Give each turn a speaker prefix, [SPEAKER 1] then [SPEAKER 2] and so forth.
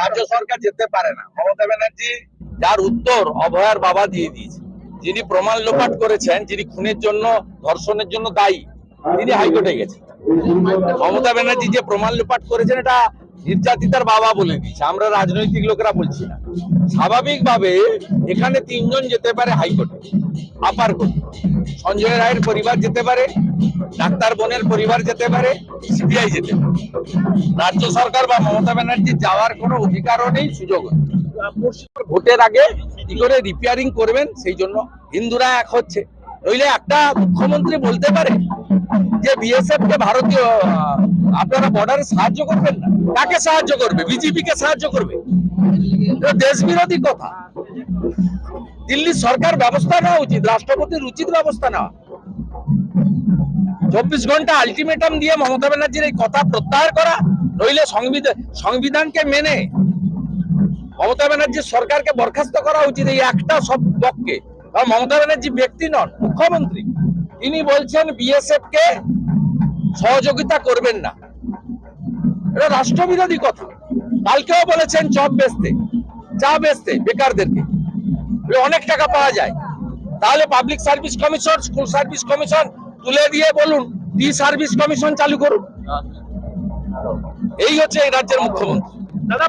[SPEAKER 1] রাজ্য সরকার যেতে পারে না। মমতা ব্যানার্জি যার উত্তর অভয়ার বাবা দিয়ে দিয়েছে। যিনি প্রমাণ লোপাট করেছেন, যিনি খুনের জন্য, ধর্ষণের জন্য দায়ী, তিনি হাইকোর্টে গেছেন। মমতা ব্যানার্জি যে প্রমাণ লোপাট করেছেন, এটা নির্যাতিতার বাবা বলে দিয়েছে। আমরা রাজনৈতিক লোকেরা বলছি না। স্বাভাবিকভাবে এখানে তিনজন যেতে পারে হাইকোর্টে, আপার কোর্ট। সঞ্জয় রায়ের পরিবার যেতে পারে, ডাক্তার বোনের পরিবার যেতে পারে, সিবিআই যেতে পারে। রাজ্য সরকার বা মমতা ব্যানার্জি যাওয়ার কোনো অধিকারও নেই সুযোগ ভোটের আগে কি করে রিপেয়ারিং করবেন, সেই জন্য হিন্দুরা এক হচ্ছে। নইলে একটা মুখ্যমন্ত্রী বলতে পারে যে বিএসএফ কে ভারতীয় আপনারা বর্ডারে সাহায্য করবেন না। কাকে সাহায্য করবে? বিজেপি কে সাহায্য করবে? দেশ বিরোধী কথা। দিল্লি সরকার ব্যবস্থা নেওয়া উচিত, রাষ্ট্রপতির উচিত ব্যবস্থা নেওয়া। চব্বিশ ঘণ্টা আলটিমেটাম দিয়ে মমতা ব্যানার্জির এই কথা প্রত্যাহার করা, নইলে সংবিধান সংবিধানকে মেনে মমতা ব্যানার্জির সরকারকে বরখাস্ত করা উচিত এই একটা সব পক্ষে মমতা ব্যানার্জি ব্যক্তি নন, মুখ্যমন্ত্রী। তিনি বলছেন বিএসএফ কে সহযোগিতা করবেন না। এটা রাষ্ট্রবিরোধী কথা। কালকেও বলেছেন চপ বেচতে চা বেচতে বেকারদেরকে। অনেক টাকা পাওয়া যায়। তাহলে public service commission school service commission তুলে দিয়ে বলুন টি সার্ভিস কমিশন চালু করুন? এই হচ্ছে এই রাজ্যের মুখ্যমন্ত্রী।
[SPEAKER 2] দাদা